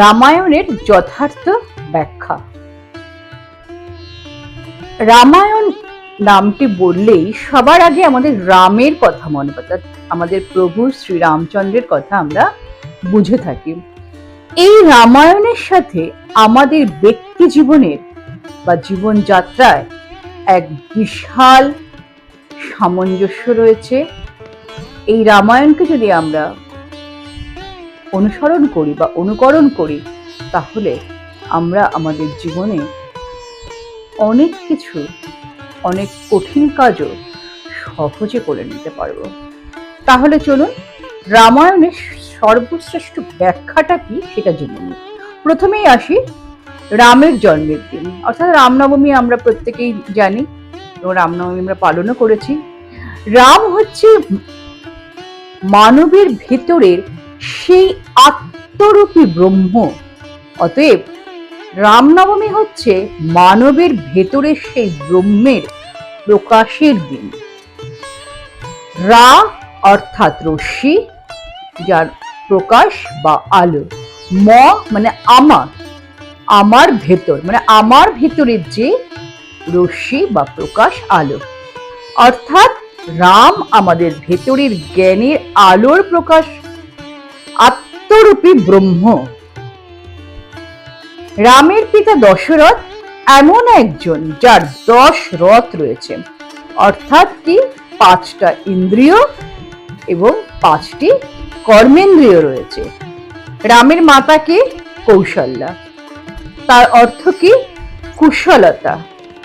রামায়ণের যথার্থ ব্যাখ্যা। রামায়ণ নামটি বললেই সবার আগে আমাদের রামের কথা মনে অর্থাৎ আমাদের প্রভু শ্রী রামচন্দ্রের কথা আমরা বুঝে থাকি। এই রামায়ণের সাথে আমাদের ব্যক্তি জীবনের বা জীবনযাত্রায় এক বিশাল সামঞ্জস্য রয়েছে। এই রামায়ণকে যদি আমরা অনুসরণ করি বা অনুকরণ করি, তাহলে আমরা আমাদের জীবনে অনেক কিছু, অনেক কঠিন কাজও সহজে করে নিতে পারব। তাহলে চলুন, রামায়ণের সর্বশ্রেষ্ঠ ব্যাখ্যাটা কি সেটা জেনে নিই। প্রথমেই আসি রামের জন্মের দিন। অর্থাৎ রামনবমী আমরা প্রত্যেকেই জানি এবং রামনবমী আমরা পালনও করেছি। রাম হচ্ছে মানবের ভেতরের সেই আত্মরূপী ব্রহ্ম। অতএব রামনবমী হচ্ছে মানবের ভেতরের সেই ব্রহ্মের প্রকাশের দিন। রা অর্থাৎ রশ্মি, যার প্রকাশ বা আলো। ম মানে আমার আমার ভেতর মানে আমার ভেতরের যে রশ্মি বা প্রকাশ আলো। অর্থাৎ রাম আমাদের ভেতরের জ্ঞানের আলোর প্রকাশ আত্মরূপী ব্রহ্ম। রামের পিতা দশরথ এমন একজন যার দশ রথ রয়েছে। অর্থাৎ কি? পাঁচটা ইন্দ্রিয় এবং পাঁচটি কর্মেন্দ্রিয় রয়েছে। রামের মাতাকে কৌশল্যা। তার অর্থ কি? কুশলতা,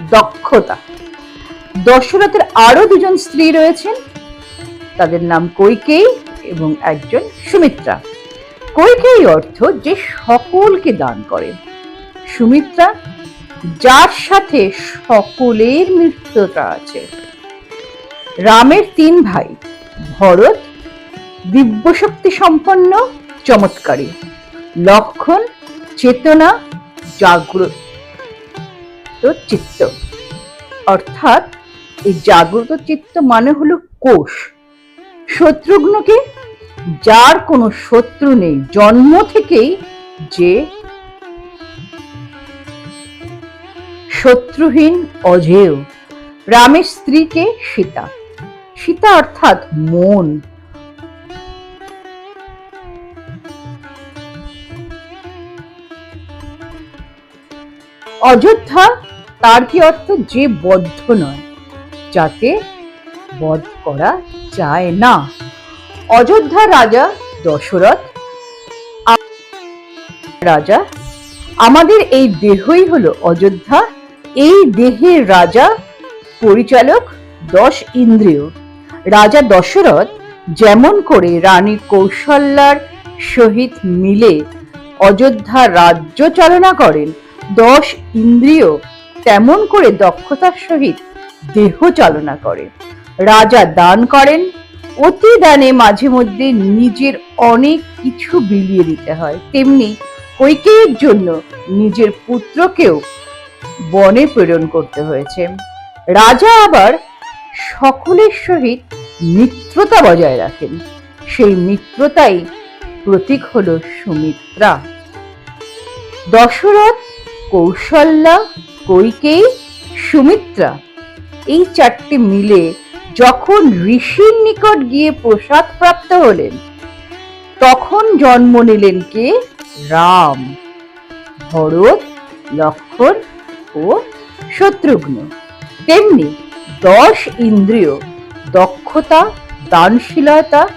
দক্ষতা। দশরথের আরও দুজন স্ত্রী রয়েছেন। তাদের নাম কৈকেয়ী এবং একজন সুমিত্রা। কৈকেয়ী অর্থ যে সকলকে দান করে। সুমিত্রা, যার সাথে সকলের মিত্রতা আছে। রামের তিন ভাই, ভরত, দিব্যশক্তি সম্পন্ন, চমৎকারী। লক্ষণ, চেতনা, জাগ্রত চিত্ত। অর্থাৎ এই জাগ্রত চিত্ত মানে হলো কোষ। শত্রুঘ্নকে, যার কোনো শত্রু নেই, জন্ম থেকেই যে শত্রুহীন অজেয়। রামের স্ত্রীকে সীতা। সীতা অর্থাৎ মন। অযোধ্যা, তার কি অর্থ যে বদ্ধ নয়, যাতে বধ করা যায় না। অযোধ্যা রাজা দশরথ রাজা, আমাদের এই দেহই হলো অযোধ্যা। এই দেহের রাজা পরিচালক দশ ইন্দ্রিয়। রাজা দশরথ যেমন করে রানী কৌশল্যার সহিত মিলে অযোধ্যা রাজ্য চালনা করেন, দশ ইন্দ্রিয় তেমন করে দক্ষতার সহিত দেহ চালনা করে রাজা দান করেন। অতি দানে মাঝে মধ্যে নিজের অনেক কিছু বিলিয়ে দিতে হয়। তেমনি কৈকেয়ীর জন্য নিজের পুত্রকেও বনে প্রেরণ করতে হয়েছে। রাজা আবার সকলের সহিত মিত্রতা বজায় রাখেন। সেই মিত্রতাই প্রতীক হল সুমিত্রা। দশরথ, কৌশল্যা, কৈকেয়ী, সুমিত্রা এই চারটি মিলে যখন ঋষির নিকট গিয়ে প্রসাদ প্রাপ্ত হলেন, তখন জন্ম নিলেন কে? রাম, ভরত, লক্ষণ ও শত্রুঘ্ন। তেমনি দশ ইন্দ্রিয়, দক্ষতা, দানশীলতা,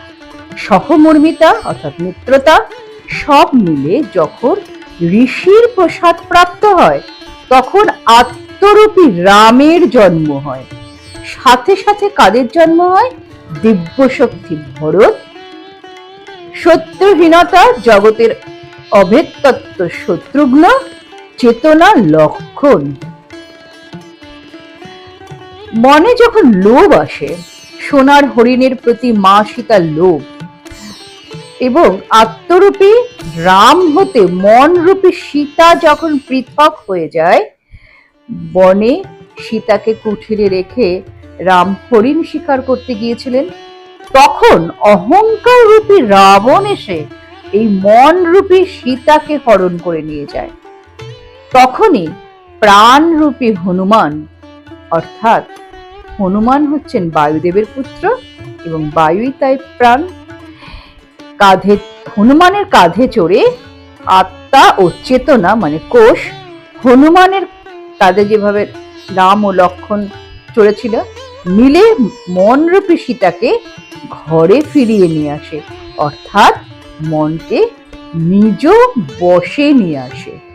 সহমর্মিতা, অর্থাৎ মিত্রতা, সব মিলে যখন ঋষির প্রসাদ প্রাপ্ত হয়, তখন আত্মরূপী রামের জন্ম হয়। সাথে সাথে কাদের জন্ম হয়? দিব্যশক্তি ভরত। সত্যহীনতা জগতের অভেদতত্ত্ব শত্রুঘ্ন, চেতনা লক্ষণ। মনে যখন লোভ আসে, সোনার হরিণের প্রতি মা সীতার লোভ। এবং আত্মরূপী রাম হতে মনরূপী সীতা যখন পৃথক হয়ে যায়, বনে সীতাকে কুঠিরে রেখে রাম হরিণ শিকার করতে গিয়েছিলেন। তখন অহংকার রূপী রাবণ এসে এই মনরূপী সীতাকে হরণ করে নিয়ে যায়। তখনই প্রাণরূপী হনুমান, অর্থাৎ হনুমান হচ্ছেন বায়ুদেবের পুত্র এবং বায়ুই তাই প্রাণ। কাঁধে, হনুমানের কাঁধে চড়ে আত্মা ও চেতনা মানে কোষ, হনুমানের কাঁধে যেভাবে রাম ও লক্ষণ চড়েছিল মিলে মনরূপী সীতাকে ঘরে ফিরিয়ে নিয়ে আসে। অর্থাৎ মনকে নিজ বসে নিয়ে আসে।